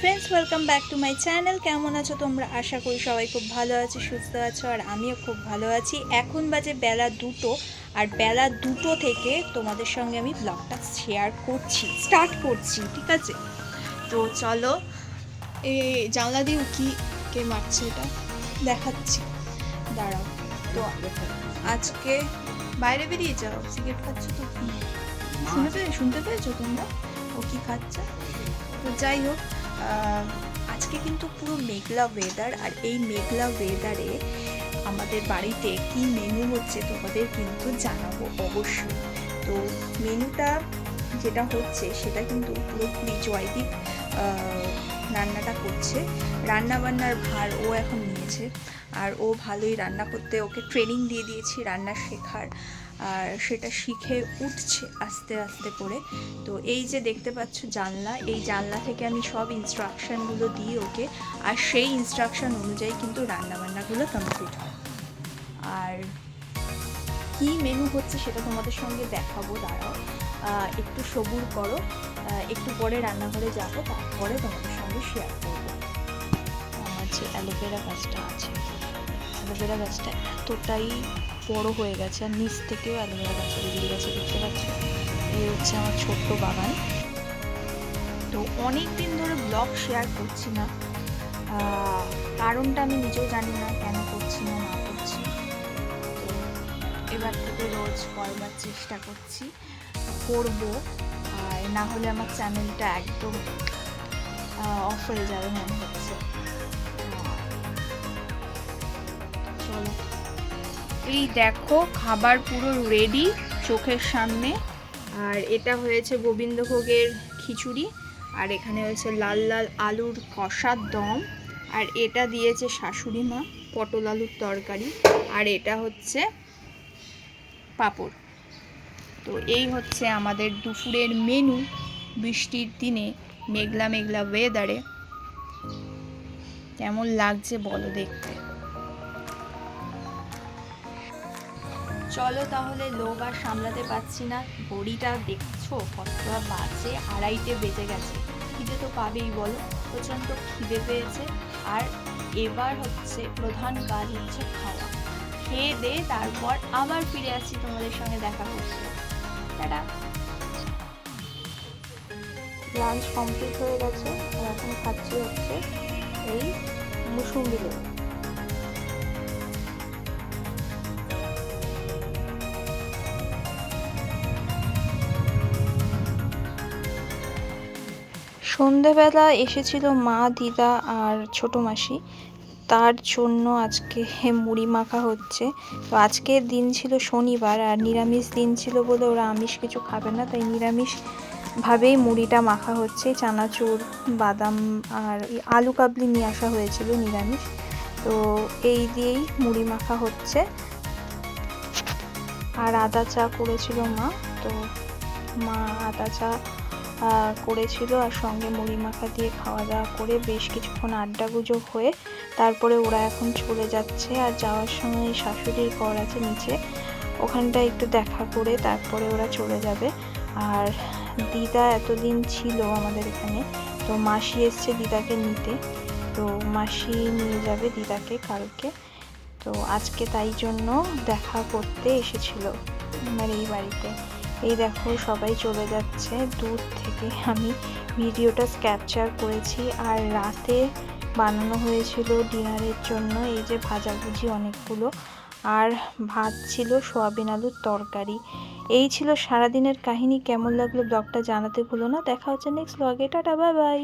Friends welcome back to my channel কেমন আছো তোমরা? আশা করি সবাই খুব ভালো আছো সুস্থ আছো আর আমিও খুব ভালো আছি। এখন বাজে বেলা দুটো আর বেলা দুটো থেকে তোমাদের সঙ্গে আমি ব্লগটা শেয়ার করছি স্টার্ট করছি ঠিক আছে? তো চলো এ জানলা দিয়ে কি কে মারছে এটা? দেখাচ্ছি। দাঁড়াও। তো আজকে বাইরে বেরিয়ে যাও সিগারেট খাচ্ছ তো? কি শুনে পেয়ে শুনতে পেয়েছ তোমরা? ও কি খাচ্ছে? তো যাই হোক আজকে কিন্তু পুরো মেঘলা ওয়েদার আর এই মেঘলা ওয়েদারে আমাদের বাড়িতে কি মেনু হচ্ছে তোমাদের কিন্তু জানাব অবশ্যই। তো মেনুটা যেটা হচ্ছে সেটা কিন্তু পুরোপুরি জয়দীপ রান্নাটা করছে। রান্না বান্নার ভার ও এখন নিয়েছে। আর ও ভালোই রান্না করতে, ওকে ট্রেনিং দিয়ে দিয়েছি রান্না শেখার। আর সেটা শিখে উঠছে আস্তে আস্তে করে। তো এই যে দেখতে পাচ্ছ জানলা, এই জানলা থেকে আমি সব ইনস্ট্রাকশনগুলো দিই ওকে, আর সেই ইনস্ট্রাকশন অনুযায়ী কিন্তু রান্নাবান্নাগুলো কমপ্লিট হয়। আর কি মেনু হচ্ছে সেটা তোমাদের সঙ্গে দেখাবো, দাঁড়াও। একটু সবুর করো একটু পরে রান্নাঘরে যাব, তারপরে তোমাদের সঙ্গে শেয়ার করব। আমার যে অ্যালোভেরা গাছটা আছে অ্যালোভেরা গাছটা এতটাই বড় হয়ে গেছে আর নিচ থেকেও অ্যালোভেরা গাছ বেরিয়ে গেছে, দেখতে পাচ্ছ এই হচ্ছে আমার ছোট্ট বাগান। তো অনেক দিন ধরে ব্লগ শেয়ার করছি না। কারণটা আমি নিজেও জানি না কেন করছি না না করছি। তো এবার থেকে রোজ করবার চেষ্টা করছি করব। আর না হলে আমার চ্যানেলটা একদম অফ হয়ে যাবে মনে হচ্ছে। চলো। এই দেখো, খাবার পুরো রেডি চোখের সামনে। আর এটা হয়েছে গোবিন্দভোগের খিচুড়ি, আর এখানে হয়েছে লাল লাল আলুর কষার দম, আর এটা দিয়েছে শাশুড়ি মা পটল আলুর তরকারি, আর এটা হচ্ছে পাঁপড়। তো এই হচ্ছে আমাদের দুপুরের মেনু বৃষ্টির দিনে মেঘলা মেঘলা ওয়েদারে কেমন লাগছে বলো দেখতে। চলো তাহলে লোক আর সামলাতে পারছি না। ঘড়িটা দেখছ? কতটা বাজে, আড়াইটে বেজে গেছে। খিদে তো পাবেই, বলো। প্রচণ্ড খিদে পেয়েছে। আর এবার হচ্ছে প্রধান কাজ হচ্ছে খাওয়া। খেয়ে দে, তারপর আবার ফিরে আসছি তোমাদের সঙ্গে দেখা করতে। টাটা। লাঞ্চ কমপ্লিট হয়ে গেছে, আর এখন খাচ্ছি হচ্ছে এই মুসুম্বি লেবু সন্ধেবেলা এসেছিল মা, দিদা আর ছোটো মাসি। তার জন্য আজকে মুড়ি মাখা হচ্ছে। তো আজকের দিন ছিল শনিবার আর নিরামিষ দিন ছিল বলে ওরা আমিষ কিছু খাবে না, তাই নিরামিষ ভাবেই মুড়িটা মাখা হচ্ছে। চানাচুর, বাদাম আর আলু কাবলি নিয়ে আসা হয়েছিল নিরামিষ। তো এই দিয়েই মুড়ি মাখা হচ্ছে। আর আদা চা করেছিল মা। তো মা আদা চা করেছিল আর সঙ্গে মুড়ি মাখা দিয়ে খাওয়া দাওয়া করে বেশ কিছুক্ষণ আড্ডা গুজব হয়ে তারপরে ওরা এখন চলে যাচ্ছে আর যাওয়ার সময় শাশুড়ির ঘর আছে নিচে। ওখানটা একটু দেখা করে তারপরে ওরা চলে যাবে। আর দিদা এতদিন ছিল আমাদের এখানে, তো মাসি এসছে দিদাকে নিতে। তো মাসি নিয়ে যাবে দিদাকে কালকে। তো আজকে তাই জন্য দেখা করতে এসেছিল আমার এই বাড়িতে। এই দেখো, সবাই চলে যাচ্ছে। দূর থেকে আমি ভিডিওটা ক্যাপচার করেছি। আর রাতে বানানো হয়েছিল ডিনারের জন্য, এই যে ভাজাভুজি অনেকগুলো। আর ভাত ছিল সোয়াবিন আলুর তরকারি। এই ছিল সারাদিনের কাহিনী। কেমন লাগল ব্লগটা জানাতে ভুলো না। দেখা হচ্ছে নেক্সট ব্লগে টাটা বাই বাই